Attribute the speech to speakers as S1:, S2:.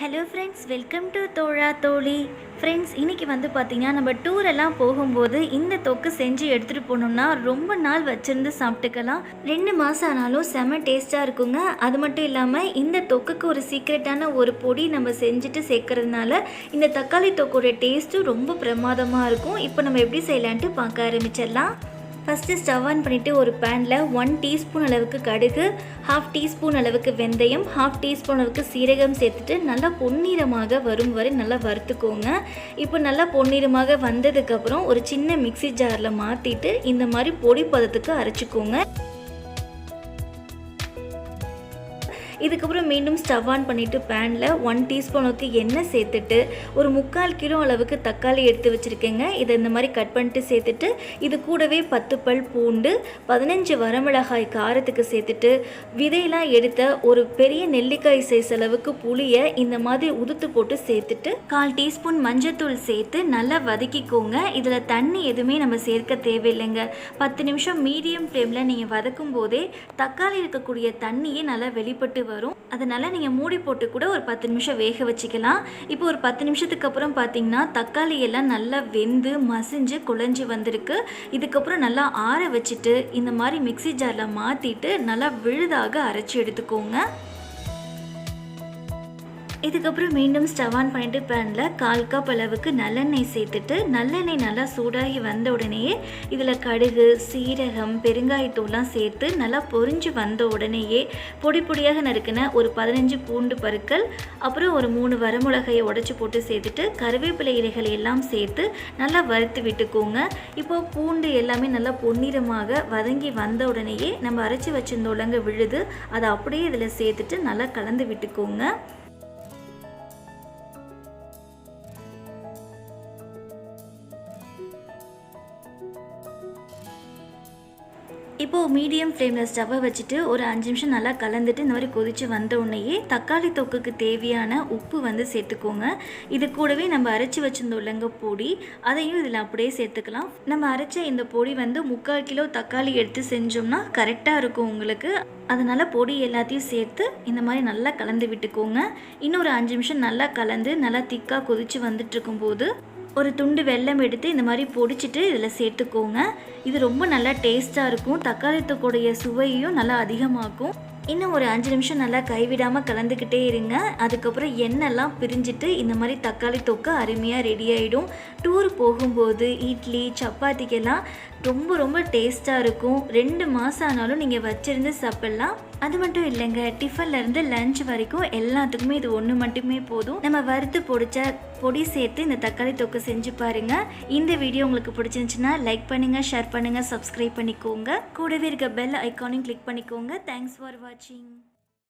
S1: Hello friends welcome to தோழா தோழி friends இன்றைக்கி வந்து பார்த்திங்கன்னா நம்ம டூரெல்லாம் போகும்போது இந்த தொக்கு செஞ்சு எடுத்துகிட்டு போனோம்னா ரொம்ப நாள் வச்சுருந்து சாப்பிட்டுக்கலாம். ரெண்டு மாதம் ஆனாலும் செம டேஸ்ட்டாக இருக்குங்க. அது மட்டும் இல்லாமல் இந்த தொக்குக்கு ஒரு சீக்ரெட்டான ஒரு பொடி நம்ம செஞ்சுட்டு சேர்க்கறதுனால இந்த தக்காளி தொக்கோட டேஸ்ட்டும் ரொம்ப பிரமாதமாக இருக்கும். இப்போ நம்ம எப்படி செய்யலான்ட்டு பார்க்க ஆரம்பிச்சிடலாம். ஃபஸ்ட்டு ஸ்டவ் ஆன் பண்ணிவிட்டு ஒரு பேனில் ஒன் டீஸ்பூன் அளவுக்கு கடுகு ஹாஃப் டீஸ்பூன் அளவுக்கு வெந்தயம் ஹாஃப் டீஸ்பூன் அளவுக்கு சீரகம் சேர்த்துட்டு நல்லா பொன்னிறமாக வரும் வரை நல்லா வறுத்துக்கோங்க. இப்போ நல்லா பொன்னிறமாக வந்ததுக்கப்புறம் ஒரு சின்ன மிக்ஸி ஜாரில் மாற்றிட்டு இந்த மாதிரி பொடி பதத்துக்கு அரைச்சிக்கோங்க. இதுக்கப்புறம் மீண்டும் ஸ்டவ் ஆன் பண்ணிவிட்டு பேனில் ஒன் டீஸ்பூனுக்கு எண்ணெய் சேர்த்துட்டு ஒரு முக்கால் கிலோ அளவுக்கு தக்காளி எடுத்து வச்சுருக்கேங்க. இதை இந்த மாதிரி கட் பண்ணிட்டு சேர்த்துட்டு இது கூடவே பத்து பல் பூண்டு பதினஞ்சு வரமிளகாய் காரத்துக்கு சேர்த்துட்டு விதையெல்லாம் எடுத்த ஒரு பெரிய நெல்லிக்காய் சைஸ் அளவுக்கு புளியை இந்த மாதிரி உதுத்து போட்டு சேர்த்துட்டு கால் டீஸ்பூன் மஞ்சத்தூள் சேர்த்து நல்லா வதக்கிக்கோங்க. இதில் தண்ணி எதுவுமே நம்ம சேர்க்க தேவையில்லைங்க. பத்து நிமிஷம் மீடியம் ஃப்ளேமில் நீங்கள் வதக்கும் போதே தக்காளி இருக்கக்கூடிய தண்ணியே நல்லா வெளிப்பட்டு வரும். அதனால் நீங்கள் மூடி போட்டு கூட ஒரு பத்து நிமிஷம் வேக வச்சுக்கலாம். இப்போ ஒரு பத்து நிமிஷத்துக்கு அப்புறம் பார்த்தீங்கன்னா தக்காளி எல்லாம் நல்லா வெந்து மசிஞ்சு குழஞ்சி வந்திருக்கு. இதுக்கப்புறம் நல்லா ஆற வச்சுட்டு இந்த மாதிரி மிக்ஸி ஜாரில் மாற்றிட்டு நல்லா விழுதாக அரைச்சி எடுத்துக்கோங்க. இதுக்கப்புறம் மீண்டும் ஸ்டவ் ஆன் பண்ணிட்டு பேனில் கால் கப் அளவுக்கு நல்லெண்ணெய் சேர்த்துட்டு நல்லெண்ணெய் நல்லா சூடாகி வந்த உடனேயே இதில் கடுகு சீரகம் பெருங்காயத்தூள்லாம் சேர்த்து நல்லா பொறிஞ்சு வந்த உடனேயே பொடி பொடியாக நறுக்கின ஒரு பதினஞ்சு பூண்டு பருக்கள் அப்புறம் ஒரு மூணு வரமிளகையை உடச்சி போட்டு சேர்த்துட்டு கருவேப்பிலை இலைகளை எல்லாம் சேர்த்து நல்லா வறுத்து விட்டுக்கோங்க. இப்போ பூண்டு எல்லாமே நல்லா பொன்னிறமாக வதங்கி வந்த உடனேயே நம்ம அரைச்சி வச்சிருந்த உலங்க விழுது அதை அப்படியே இதில் சேர்த்துட்டு நல்லா கலந்து விட்டுக்கோங்க. இப்போது மீடியம் ஃப்ளேமில் ஸ்டவ்வை வச்சுட்டு ஒரு அஞ்சு நிமிஷம் நல்லா கலந்துட்டு இந்த மாதிரி கொதித்து வந்த உடனேயே தக்காளி தொக்குக்கு தேவையான உப்பு வந்து சேர்த்துக்கோங்க. இது கூடவே நம்ம அரைச்சி வச்சிருந்த உலங்க பொடி அதையும் இதில் அப்படியே சேர்த்துக்கலாம். நம்ம அரைச்ச இந்த பொடி வந்து முக்கால் கிலோ தக்காளி எடுத்து செஞ்சோம்னா கரெக்டாக இருக்கும் உங்களுக்கு. அதனால் பொடி எல்லாத்தையும் சேர்த்து இந்த மாதிரி நல்லா கலந்து விட்டுக்கோங்க. இன்னொரு அஞ்சு நிமிஷம் நல்லா கலந்து நல்லா திக்காக கொதித்து வந்துட்டு இருக்கும்போது ஒரு துண்டு வெல்லம் எடுத்து இந்த மாதிரி பொடிச்சிட்டு இதில் சேர்த்துக்கோங்க. இது ரொம்ப நல்லா டேஸ்ட்டாக இருக்கும். தக்காளி தொக்குடைய சுவையும் நல்லா அதிகமாக்கும். இன்னும் ஒரு அஞ்சு நிமிஷம் நல்லா கைவிடாமல் கலந்துக்கிட்டே இருங்க. அதுக்கப்புறம் எண்ணெய்லாம் பிரிஞ்சுட்டு இந்த மாதிரி தக்காளி தொக்கு அருமையாக ரெடி ஆகிடும் டூர் போகும்போது இட்லி சப்பாத்திக்கெல்லாம் ரொம்ப ரொம்ப டேஸ்ட்டாக இருக்கும். ரெண்டு மாதம் ஆனாலும் நீங்கள் வச்சுருந்து சாப்பிட்லாம். அது மட்டும் இல்லைங்க டிஃபன்லேருந்து லஞ்ச் வரைக்கும் எல்லாத்துக்குமே இது ஒன்று மட்டுமே போதும். நம்ம வறுத்து பொடிச்ச பொடி சேர்த்து இந்த தக்காளி தொக்கு செஞ்சு பாருங்க. இந்த வீடியோ உங்களுக்கு பிடிச்சிருந்துச்சுன்னா லைக் பண்ணுங்கள் ஷேர் பண்ணுங்கள் சப்ஸ்கிரைப் பண்ணிக்கோங்க. கூடவே இருக்க பெல் ஐக்கானையும் கிளிக் பண்ணிக்கோங்க. தேங்க்ஸ் ஃபார் வாட்சிங்